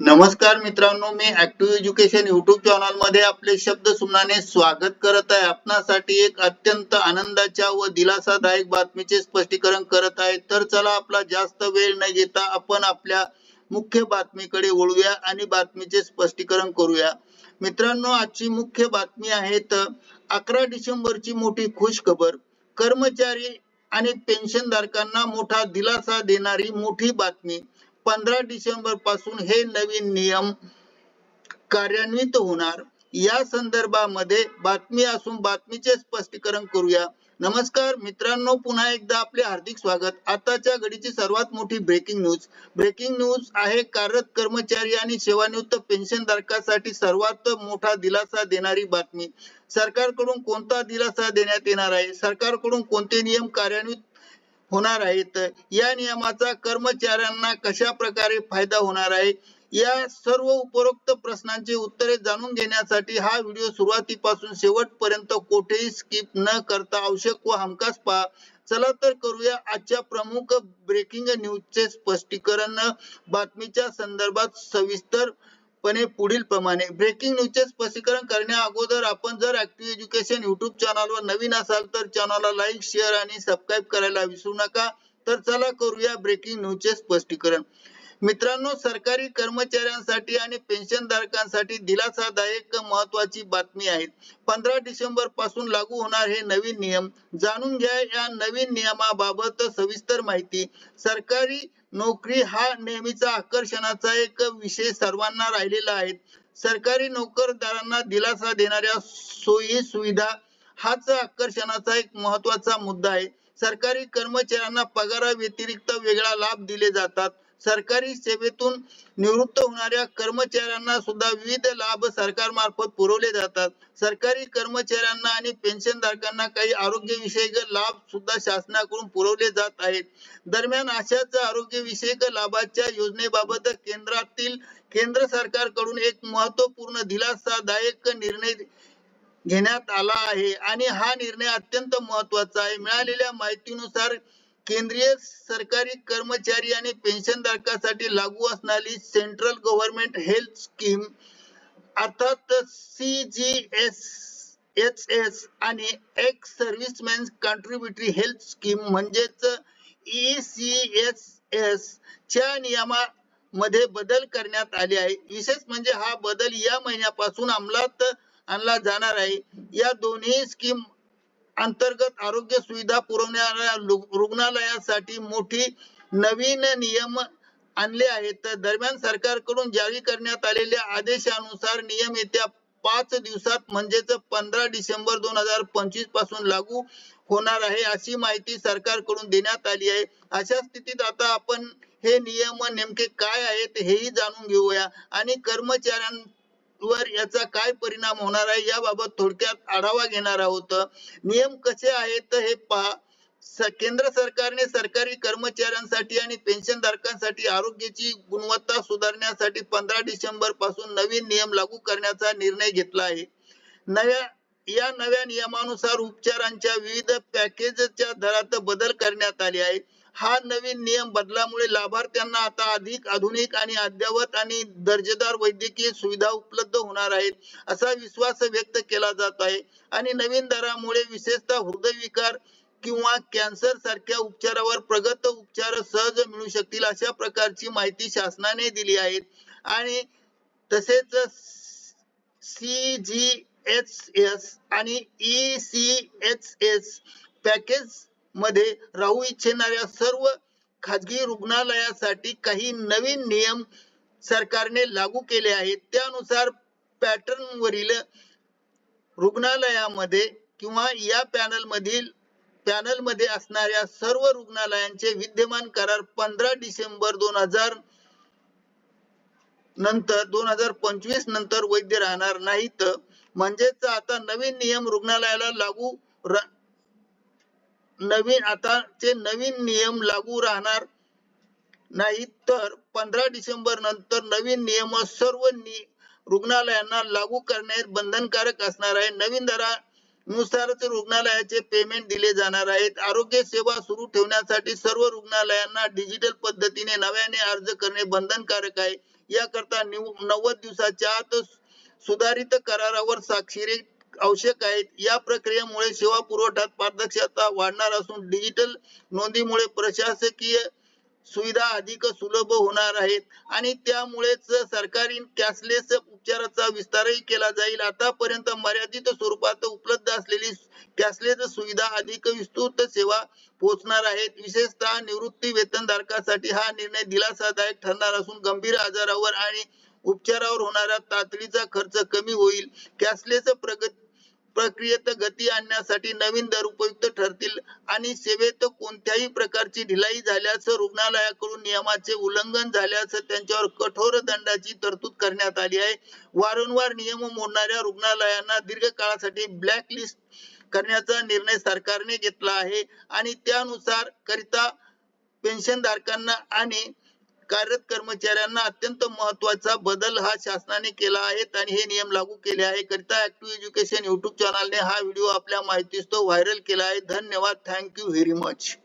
नमस्कार मित्रांनो मी ऍक्टिव्ह एज्युकेशन युट्यूब चॅनलमध्ये आपले शब्द सुमनाने स्वागत करत आहे. आपणासाठी एक अत्यंत आनंदाच्या व दिलासादायक बातमीचे स्पष्टीकरण करत आहे. तर चला आपला जास्त वेळ न घेता आपण आपल्या मुख्य बातमीकडे वळूया आणि बातमीचे स्पष्टीकरण करूया. मित्रांनो आजची मुख्य बातमी आहे तर अकरा डिसेंबरची मोठी खुश खबर. कर्मचारी आणि पेन्शन धारकांना मोठा दिलासा देणारी मोठी बातमी. पंधरा डिसेंबरपासून हे नवीन नियम कार्यान्वित होणार. या संदर्भामध्ये बातमी असून बातमीचे स्पष्टीकरण करूया. नमस्कार मित्रांनो पुन्हा एकदा आपले हार्दिक स्वागत. आताच्या घडीची सर्वात मोठी ब्रेकिंग न्यूज ब्रेकिंग न्यूज आहे कार्यरत कर्मचारी आणि सेवानिवृत्त पेन्शनधारकासाठी सर्वात मोठा दिलासा देणारी बातमी. सरकारकडून कोणता दिलासा देण्यात येणार आहे? सरकारकडून कोणते नियम कार्यान्वित होणार आहेत. या नियमाचा कर्मचाऱ्यांना कशा प्रकारे फायदा होणार आहे? या सर्व उपरोक्त प्रश्नांची उत्तरे जाणून घेण्यासाठी हा व्हिडिओ सुरुवातीपासून शेवटपर्यंत कोठेही स्किप न करता आवश्यक व हमखास पहा. चला तर करूया आजच्या प्रमुख ब्रेकिंग न्यूजचे स्पष्टीकरण. बातमीच्या संदर्भात सविस्तर पणे पुढील प्रमाणे ब्रेकिंग न्यूजचे स्पष्टीकरण करण्या अगोदर आपण जर ऍक्टिव्ह एज्युकेशन युट्यूब चॅनलवर नवीन असाल तर चॅनलला लाईक शेअर आणि सबस्क्राईब करायला विसरू नका. तर चला करूया ब्रेकिंग न्यूजचे स्पष्टीकरण. मित्रांनो सरकारी कर्मचाऱ्यांसाठी आणि पेन्शनधारकांसाठी दिलासादायक महत्वाची बातमी आहे. पंधरा डिसेंबरपासून लागू होणार हे नवीन नियम. जाणून घ्या या नवीन नियमाबाबत सविस्तर माहिती. सरकारी नोकरी हा नेहमीचा आकर्षणाचा एक विषय सर्वांना राहिलेला आहे. सरकारी नोकरदारांना दिलासा देणाऱ्या सोयी सुविधा हाच आकर्षणाचा एक महत्त्वाचा मुद्दा आहे. सरकारी कर्मचाऱ्यांना पगारा व्यतिरिक्त वेगळा लाभ दिले जातात. सरकारी सेवेतून निवृत्त होणाऱ्या कर्मचाऱ्यांना सुद्धा विविध लाभ सरकार मार्फत पुरवले जातात. सरकारी कर्मचाऱ्यांना आणि पेन्शनधारकांना काही आरोग्य विषयक लाभ सुद्धा शासनाकडून पुरवले जात आहेत. दरम्यान अशाच आरोग्य विषयक लाभाच्या योजनेबाबत केंद्रातील केंद्र सरकारकडून एक महत्त्वपूर्ण दिलासादायक निर्णय घेण्यात आला आहे आणि हा निर्णय अत्यंत महत्त्वाचा आहे. मिळालेल्या माहितीनुसार केंद्रीय सरकारी कर्मचारी आणि पेन्शन धारकासाठी लागू असणारी सेंट्रल गव्हर्नमेंट हेल्थ स्कीम अर्थात C G S H S आणि ex serviceman contributory health scheme म्हणजेच ई सी एस एस च्या नियमामध्ये बदल करण्यात आले आहे. विशेष म्हणजे हा बदल या महिन्यापासून अंमलात आणला जाणार आहे. या दोन्ही स्कीम अंतर्गत आरोग्य सुविधा पुरवणाऱ्या रुग्णालयासाठी मोठी नवीन नियम आणले आहेत. दरम्यान सरकारकडून जारी करण्यात आलेल्या आदेशानुसार नियम येत्या पाच दिवसात म्हणजेच पंधरा डिसेंबर दोन हजार पंचवीसपासून लागू होणार आहे अशी माहिती सरकारकडून देण्यात आली आहे. अशा स्थितीत आता आपण हे नियम नेमके काय आहेत हेही जाणून घेऊया. आणि कर्मचाऱ्यां वर याचा काय परिणाम होणार आहे याबाबत थोडक्यात आढावा घेणार आहोत. नियम कसे आहेत हे पहा. केंद्र सरकारने सरकारी कर्मचाऱ्यांसाठी आणि पेन्शनधारकांसाठी आरोग्याची गुणवत्ता सुधारण्यासाठी पंधरा डिसेंबरपासून नवीन नियम लागू करण्याचा निर्णय घेतला आहे. नव्या या नव्या नियमानुसार उपचारांच्या विविध पॅकेजच्या दरात बदल करण्यात आले आहे. हा नवीन नियम बदलामुळे लाभार्थ्यांना आता अधिक आधुनिक आणि अद्ययावत आणि दर्जेदार वैद्यकीय सुविधा उपलब्ध होणार आहेत असा विश्वास व्यक्त केला जात आहे. आणि नवीन दरामुळे विशेषतः हृदयविकार किंवा कॅन्सर सारख्या उपचारावर प्रगत उपचार सहज मिळू शकतील अशा प्रकारची माहिती शासनाने दिली आहे. आणि तसेच सी जी एच एस आणि E C H S package मध्ये राहू इच्छिणाऱ्या सर्व खाजगी रुग्णालयासाठी काही नवीन नियम सरकारने लागू केले आहेत. त्यानुसार पॅटर्न वरील रुग्णालयामध्ये किंवा या पॅनल मधील पॅनलमध्ये असणाऱ्या सर्व रुग्णालयांचे विद्यमान करार पंधरा डिसेंबर दोन हजार नंतर दोन हजार पंचवीस नंतर वैध राहणार नाहीत. म्हणजेच आता नवीन नियम रुग्णालयाला लागू नवीन आता ते नवीन नियम लागू राहणार नाही तर पंधरा डिसेंबर नंतर नवीन नियम सर्व नि- रुग्णालयांना लागू करण्यात बंधनकारक असणार आहे. नवीन दरानुसारच रुग्णालयाचे पेमेंट दिले जाणार आहेत. आरोग्य सेवा सुरू ठेवण्यासाठी सर्व रुग्णालयांना डिजिटल पद्धतीने नव्याने अर्ज करणे बंधनकारक आहे. याकरता नव्वद दिवसाच्या आत सुधारित करारावर स्वाक्षरी आवश्यक आहेत. या प्रक्रियेमुळे सेवा पुरवठ्यात पारदर्शकता वाढणार असून डिजिटल नोंदीमुळे प्रशासकीय सुविधा अधिक सुलभ होणार आहेत. आणि त्यामुळेच सरकारी कॅशलेस उपचाराचा विस्तारही केला जाईल. आतापर्यंत मर्यादित स्वरूपात उपलब्ध असलेली कॅशलेस सुविधा अधिक विस्तृत सेवा पोहोचणार आहेत. विशेषतः निवृत्ती वेतनधारकासाठी हा निर्णय दिलासादायक ठरणार असून गंभीर आजारावर आणि उपचारावर होणारा तातडीचा खर्च कमी होईल. कॅशलेस प्रगती प्रक्रियेत गती आणण्यासाठी नवीन दर उपयुक्त ठरतील आणि सेवेत कोणत्याही प्रकारची ढिलाई झाल्यास रुग्णालयाकडून नियमाचे उल्लंघन झाल्यास त्यांच्यावर कठोर दंडाची तरतूद करण्यात आली आहे. वारंवार नियम मोडणाऱ्या रुग्णालयांना दीर्घकाळासाठी ब्लॅक लिस्ट करण्याचा निर्णय सरकारने घेतला आहे आणि त्यानुसार करिता पेन्शनधारकांना आणि कार्यरत कर्मचाऱ्यांना अत्यंत महत्त्वाचा बदल हा शासनाने केला आहे आणि हे नियम लागू केले आहे. करिता ऍक्टिव्ह एज्युकेशन युट्यूब चॅनलने हा व्हिडिओ आपल्या माहितीस तो व्हायरल केला आहे. धन्यवाद. Thank you very much